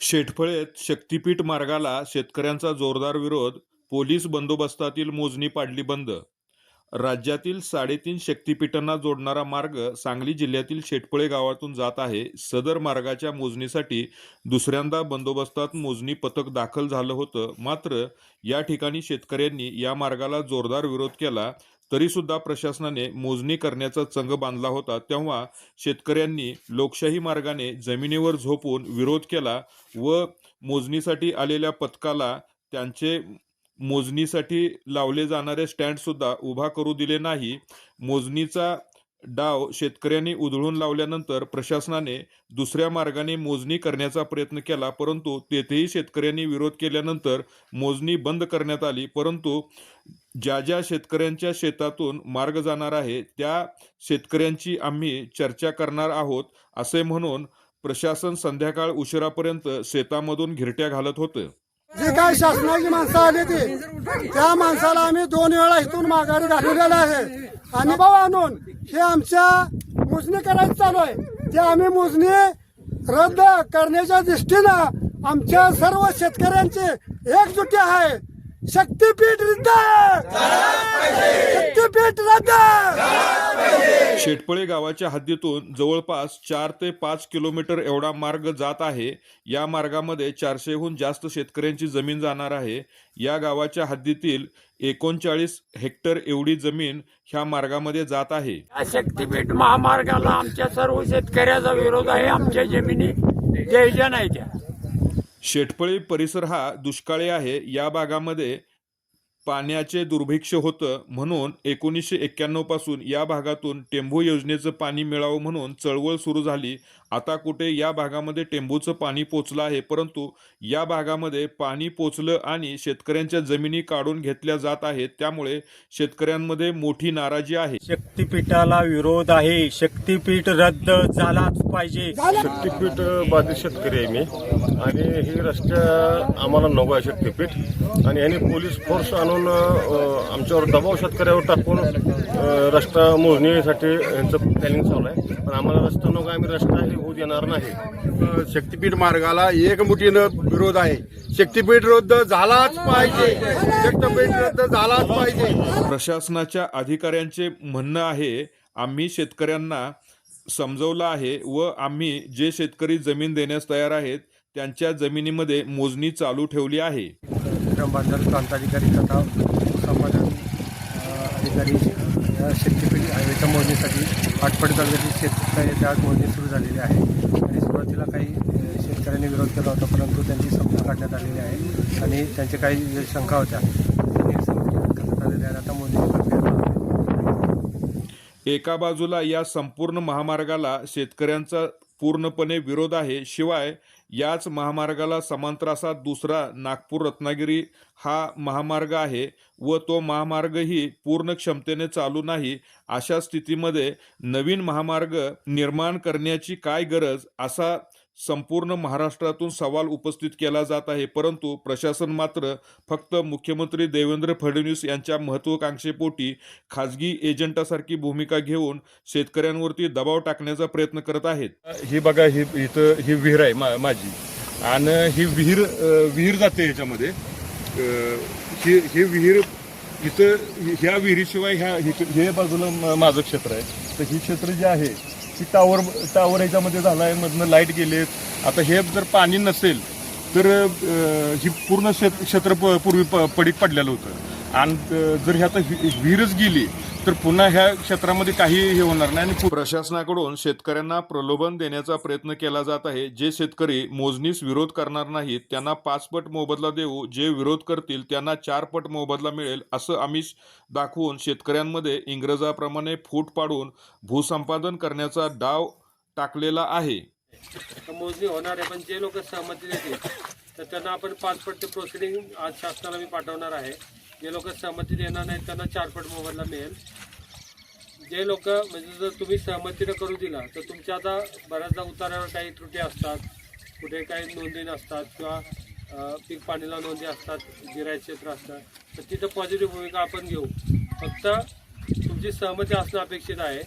शेटफळेत शक्तीपीठ मार्गाला शेतकऱ्यांचा जोरदार विरोध पोलीस बंदोबस्तातील मोजणी पाडली बंद. राज्यातील साडेतीन शक्तीपीठांना जोडणारा मार्ग सांगली जिल्ह्यातील शेटफळे गावातून जात आहे. सदर मार्गाच्या मोजणीसाठी दुसऱ्यांदा बंदोबस्तात मोजणी पथक दाखल झालं होतं. मात्र या ठिकाणी शेतकऱ्यांनी या मार्गाला जोरदार विरोध केला. तरीसुद्धा प्रशासनाने मोजणी करण्याचा चंग बांधला होता तेव्हा शेतकऱ्यांनी लोकशाही मार्गाने जमिनीवर झोपून विरोध केला व मोजणीसाठी आलेल्या पथकाला त्यांचे मोजणीसाठी लावले जाणारे स्टँडसुद्धा उभा करू दिले नाही. मोजणीचा डाव शेतकऱ्यांनी उधळून लावल्यानंतर प्रशासनाने दुसऱ्या मार्गाने मोजणी करण्याचा प्रयत्न केला परंतु तेथेही शेतकऱ्यांनी विरोध केल्यानंतर मोजणी बंद करण्यात आली. परंतु ज्या ज्या शेतकऱ्यांच्या शेतातून मार्ग जाणार आहे त्या शेतकऱ्यांची आम्ही चर्चा करणार आहोत असे म्हणून प्रशासन संध्याकाळ उशिरापर्यंत शेतामधून घिरट्या घालत होतं. जी काय शासनाची माणसं आली ती त्या माणसाला आम्ही दोन वेळा इथून माघारी घालवलेला आहे. अनुभव आणून हे आमच्या मोजणी करायचं चालू आहे. ते आम्ही मोजणी रद्द करण्याच्या दृष्टीनं आमच्या सर्व शेतकऱ्यांची एकजुटी आहे. शक्तीपीठ रद्द शक्तीपीठ रद्द! शेटपळे गावाच्या हद्दीतून जवळपास चार ते पाच किलोमीटर एवढा मार्ग जात आहे. या मार्गामध्ये चारशेहून जास्त शेतकऱ्यांची जमीन जाणार आहे. या गावाच्या हद्दीतील एकोणचाळीस हेक्टर एवढी जमीन ह्या मार्गामध्ये जात आहे. या शक्तीपीठ महामार्गाला आमच्या सर्व शेतकऱ्याचा विरोध आहे. आमच्या जमिनी नाही त्या. शेटपळी परिसर हा दुष्काळी आहे. या भागामध्ये पाण्याचे दुर्भिक्ष होतं म्हणून एकोणीसशे एक्क्याण्णवपासून या भागातून टेंभू योजनेचं पाणी मिळावं म्हणून चळवळ सुरू झाली. आता कुठे या भागामध्ये टेंभूचं पाणी पोचलं आहे परंतु या भागामध्ये पाणी पोचलं आणि शेतकऱ्यांच्या जमिनी काढून घेतल्या जात आहेत त्यामुळे शेतकऱ्यांमध्ये मोठी नाराजी आहे. शक्तीपीठाला विरोध आहे. शक्तीपीठ रद्द झालाच पाहिजे. शक्तीपीठ बाधित शेतकरी आहे मी. आणि ही रस्ते आम्हाला नको आहे शक्तीपीठ आणि यांनी पोलीस फोर्स आणून आमच्यावर दबाव शेतकऱ्यावर टाकून रस्ता मोजणीसाठी यांचं प्लॅनिंग चालू आहे. पण आम्हाला रस्ता नको आहे, आम्ही रस्ता हे होऊ देणार नाही. शक्तीपीठ मार्गाला एकमुठीनं विरोध आहे. शक्तीपीठ रद्द झालाच पाहिजे. शक्तीपीठ रद्द झालाच पाहिजे. प्रशासनाच्या अधिकाऱ्यांचे म्हणणं आहे आम्ही शेतकऱ्यांना समजवलं आहे व आम्ही जे शेतकरी जमीन देण्यास तयार आहेत त्यांच्या जमिनीमध्ये मोजणी चालू ठेवली आहे. विक्रमबांधर प्रांताधिकारी तथा संपादन अधिकारी या शक्तीपीठ हायवेच्या मोजणीसाठी आटपाडी तालुक्यातील शेतकऱ्याच्या आज मोजणी सुरू झालेली आहे. आणि सुरुवातीला काही शेतकऱ्यांनी विरोध केला होता परंतु त्यांची समजूत काढण्यात आलेली आहे आणि त्यांच्या काही शंका होत्या करण्यात आलेल्या आहेत आता मोजणी प्रक्रिया चालू आहे. एका बाजूला या संपूर्ण महामार्गाला शेतकऱ्यांचा पूर्णपणे विरोध आहे. शिवाय याच महामार्गाला समांतर असा दुसरा नागपूर रत्नागिरी हा महामार्ग आहे व तो महामार्गही पूर्ण क्षमतेने चालू नाही. अशा स्थितीमध्ये नवीन महामार्ग निर्माण करण्याची काय गरज असा संपूर्ण महाराष्ट्रातून सवाल उपस्थित केला जात आहे. परंतु प्रशासन मात्र फक्त मुख्यमंत्री देवेंद्र फडणवीस यांच्या महत्वाकांक्षेपोटी खाजगी एजंटासारखी भूमिका घेऊन शेतकऱ्यांवरती दबाव टाकण्याचा प्रयत्न करत आहेत. ही बघा ही इथं ही विहीर आहे मा- माझी. आणि ही विहीर विहीर जाते ह्याच्यामध्ये. ही ही विहीर इथं ह्या विहिरीशिवाय ह्या हे बाजूला माझं क्षेत्र आहे. तर ही क्षेत्र जे आहे की टावर टावर ह्याच्यामध्ये झाला आहे मधनं लाइट गेले आता हे जर पाणी नसेल तर ही पूर्ण क्षेत्र प- पूर्वी प- पडीक पडलेलं होतं. आणि अ, जर ह्यात विहीरच गेली तर पुन्हा ह्या क्षेत्रामध्ये काही हे होणार नाही आणि प्रशासनाकडून शेतकऱ्यांना प्रलोभन देण्याचा प्रयत्न केला जात आहे. जे शेतकरी मोजणीस विरोध करणार नाहीत त्यांना पाच पट मोबदला देऊ. जे विरोध करतील त्यांना चार पट मोबदला मिळेल असं आमिष दाखवून शेतकऱ्यांमध्ये इंग्रजाप्रमाणे फूट पाडून भूसंपादन करण्याचा डाव टाकलेला आहे. मोजणी होणार आहे पण जे लोक सहमती देतील तर त्यांना आपण पाचपट ते प्रोसिडिंग आज शासनाला मी पाठवणार आहे. जे लोक सहमती देणार नाहीत त्यांना चारपट मोबदला मिळेल. जे लोक म्हणजे जर तुम्ही सहमतीनं करू दिला तर तुमच्या आता बऱ्याचदा उतारावर काही त्रुटी असतात कुठे काही नोंदी नसतात किंवा पीक पाणीला नोंदी असतात जिरायत क्षेत्र असतात तर तिथं पॉझिटिव्ह भूमिका आपण घेऊ. फक्त तुमची सहमती असणं अपेक्षित आहे.